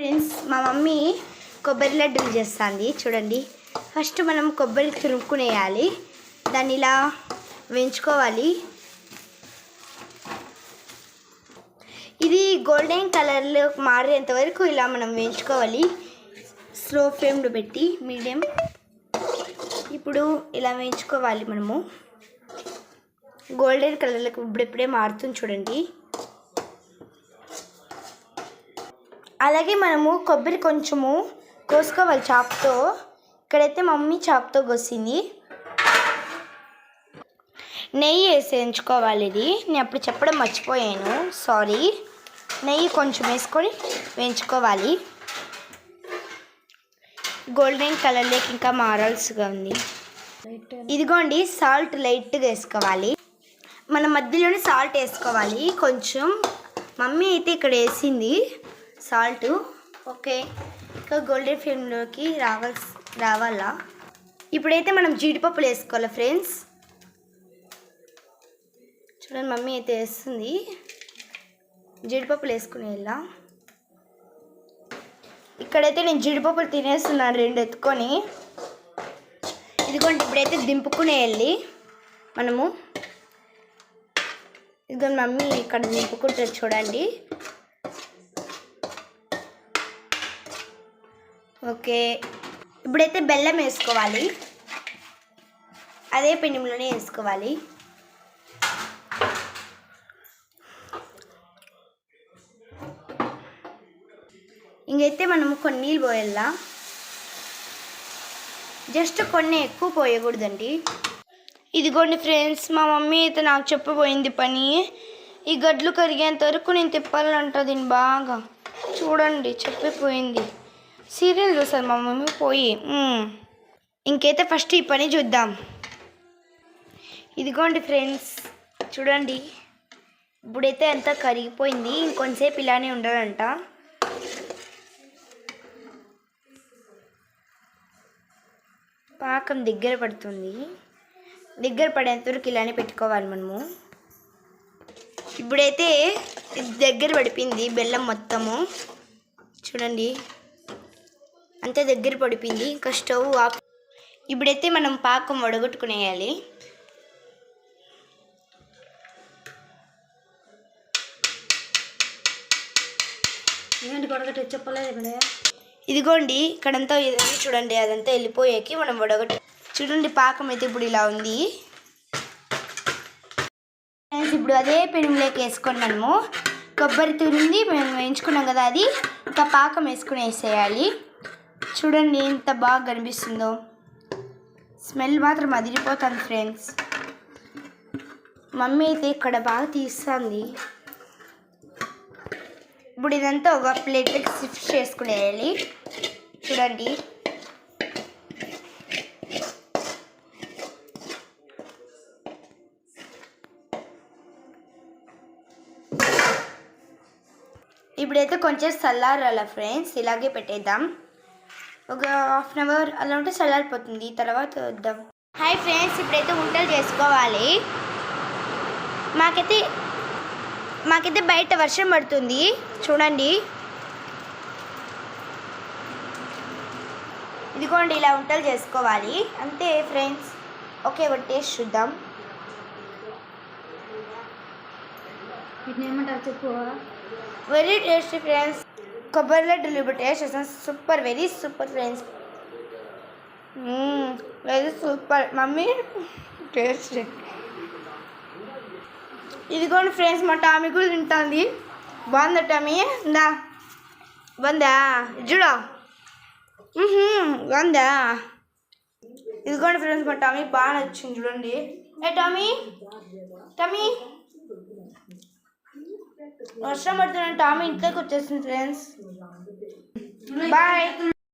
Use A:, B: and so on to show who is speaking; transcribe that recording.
A: Friends మా mummy కొబ్బరి లడ్డూలు చేస్తుంది. చూడండి. ఫస్ట్ మనం కొబ్బరి తురుముకునేయాలి. దాన్ని ఇలా వేయించుకోవాలి. ఇది గోల్డెన్ కలర్లో మారేంత వరకు ఇలా మనం వేయించుకోవాలి. స్లో ఫ్లేమ్లో పెట్టి మీడియం. ఇప్పుడు ఇలా వేయించుకోవాలి మనము. గోల్డెన్ కలర్లకు ఇప్పుడిప్పుడే మారుతుంది చూడండి. అలాగే మనము కొబ్బరి కొంచెము కోసుకోవాలి చాప్తో. ఇక్కడైతే మమ్మీ చాప్తో కోసింది. నెయ్యి వేసేయించుకోవాలి ఇది. నేను అప్పుడు చెప్పడం మర్చిపోయాను. సారీ నెయ్యి కొంచెం వేసుకొని వేయించుకోవాలి. గోల్డెన్ కలర్లోకి ఇంకా మారాల్సిగా ఉంది. ఇదిగోండి సాల్ట్ లైట్గా వేసుకోవాలి. మన మధ్యలోనే సాల్ట్ వేసుకోవాలి. కొంచెం మమ్మీ అయితే ఇక్కడ వేసింది. సాల్ట్. ఓకే. ఇంకా గోల్డెన్ ఫ్లేమ్లోకి రావాల్సి రావాలా? ఇప్పుడైతే మనం జీడిపప్పులు వేసుకోవాలి ఫ్రెండ్స్? చూడండి మమ్మీ అయితే వేస్తుంది. జీడిపప్పులు వేసుకునే ఇలా ఇక్కడైతే నేను జీడిపప్పులు తినేస్తున్నాను రెండు ఎత్తుకొని. ఇదిగోండి ఇప్పుడైతే దింపుకునే వెళ్ళి మనము. ఇదిగోండి మమ్మీ ఇక్కడ దింపుకుంటారు చూడండి. ఓకే. ఇప్పుడైతే బెల్లం వేసుకోవాలి. అదే పిండిలోనే వేసుకోవాలి. ఇంకైతే మనము కొన్ని నీళ్ళు పోయాలా. జస్ట్ కొన్ని ఎక్కువ పోయకూడదండి. ఇదిగోండి ఫ్రెండ్స్ మా మమ్మీ అయితే నాకు చెప్పబోయింది పని. ఈ గడ్లు కరిగేంత వరకు నేను తిప్పాలంట దీన్ని బాగా. చూడండి చెప్పిపోయింది. సీరియల్ చూస్తారు మా మమ్మీ పోయి. ఇంకైతే ఫస్ట్ ఈ పని చూద్దాం. ఇదిగోండి ఫ్రెండ్స్ చూడండి. ఇప్పుడైతే అంతా కరిగిపోయింది. ఇంకొంతసేపు ఇలానే ఉండాలంట పాకం దగ్గర పడుతుంది. దగ్గర పడేంతవరకు ఇలానే పెట్టుకోవాలి మనము. ఇప్పుడైతే దగ్గర పడిపోయింది బెల్లం మొత్తము. చూడండి. అంతే దగ్గర పడిపోయింది. ఇంకా స్టవ్ ఆఫ్ ఇప్పుడైతే మనం పాకం వడగొట్టుకునేయాలి.
B: ఏంటి చెప్పలేదు ఇక్కడ
A: ఇదిగోండి ఇక్కడంతా ఇదంతా చూడండి అదంతా వెళ్ళిపోయాకి మనం వడగొట్టు చూడండి పాకం అయితే ఇప్పుడు ఇలా ఉంది. ఇప్పుడు అదే పెనుగులోకి వేసుకొని మనము కొబ్బరి తురింది మేము వేయించుకున్నాం కదా అది. ఇంకా పాకం వేసుకుని వేసేయాలి చూడండి ఎంత బాగా కనిపిస్తుందో. స్మెల్ మాత్రం అదిరిపోతుంది ఫ్రెండ్స్. మమ్మీ అయితే ఇక్కడ బాగా తీస్తుంది. ఇప్పుడు ఇదంతా ఒక ప్లేట్కి షిఫ్ట్ చేసుకునేయాలి. చూడండి. ఇప్పుడైతే కొంచెం చల్లారాల ఫ్రెండ్స్ ఇలాగే పెట్టేద్దాం. ఒక హాఫ్ అన్ అవర్ అలా ఉంటే చల్లారిపోతుంది. తర్వాత వద్దాం. హాయ్ ఫ్రెండ్స్ ఇప్పుడైతే వంటలు చేసుకోవాలి. మాకైతే మాకైతే బయట వర్షం పడుతుంది. చూడండి. ఇదిగోండి ఇలా వంటలు చేసుకోవాలి. అంతే ఫ్రెండ్స్ ఓకే ఒక టేస్ట్ చూద్దాం.
B: వీటిని ఏమంటారు చెప్పు
A: వెరీ టేస్టీ ఫ్రెండ్స్ కొబ్బరి లడ్డూలు ఇప్పుడు టేస్ట్ చేస్తాం super very super friends. Very super. Mummy taste ఇదిగోండి ఫ్రెండ్స్ మా టామీ కూడా తింటుంది. బాగుందా టామీ? ఇందా బాగుందా? చూడ. బాగుందా? ఇదిగోండి ఫ్రెండ్స్ మా టామీ బాగా నచ్చింది చూడండి. ఏ టామీ? టామీ? వర్షం పడుతున్న టామీ ఇంట్లోకి వచ్చేసింది ఫ్రెండ్స్. Bye.